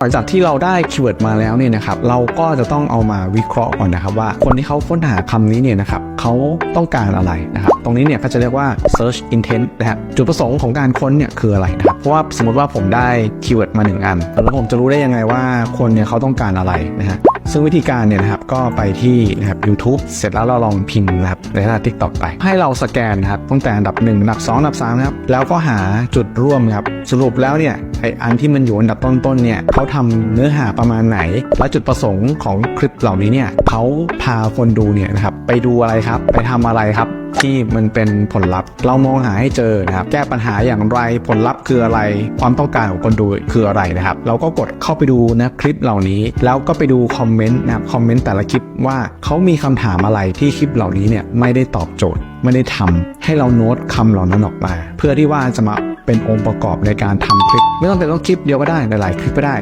หลังจากที่เราได้คีย์เวิร์ดมาแล้วเนี่ยนะครับเราก็จะต้องเอามาวิเคราะห์ก่อนนะครับว่าคนที่เขาค้นหาคำนี้เนี่ยนะครับเขาต้องการอะไรนะครับตรงนี้เนี่ยก็จะเรียกว่า search intent นะครับจุดประสงค์ของการค้นเนี่ยคืออะไรนะครับเพราะว่าสมมติว่าผมได้คีย์เวิร์ดมาหนึ่งอัน แล้วผมจะรู้ได้ยังไงว่าคนเนี่ยเขาต้องการอะไรนะฮะ ซึ่งวิธีการเนี่ยนะครับก็ไปที่นะครับ YouTube เสร็จแล้วเราลองพิมพ์นะครับในหน้า TikTok ไป ให้เราสแกนนะครับตั้งแต่อันดับ1อันดับ 2 อันดับ3นะครับแล้วก็หาจุดร่วมครับสรุปแล้วเนี่ยไออันที่มันอยู่อันดับต้นๆเนี่ยเขาทำเนื้อหาประมาณไหน และจุดประสงค์ของคลิปเหล่านี้เนี่ยเขาพาคนดูเนี่ยนะครับไปดูอะไรครับ ไปทำอะไรครับที่มันเป็นผลลัพธ์ เรามองหาให้เจอนะครับ แก้ปัญหาอย่างไรผลลัพธ์คืออะไร ความต้องการของคนดูคืออะไรนะครับ เราก็กดเข้าไปดูนะคลิปเหล่านี้ แล้วก็ไปดูคอมเมนต์นะครับคอมเมนต์แต่ละคลิปว่าเขามีคำถามอะไรที่คลิปเหล่านี้เนี่ยไม่ได้ตอบโจทย์ ไม่ได้ทำให้เราโน้ตคำเหล่านั้นออกมา เพื่อที่ว่าจะมาเป็นองค์ประกอบในการทำคลิป ไม่ต้องเป็นต้องคลิปเดียวก็ได้หลายๆคลิปก็ได้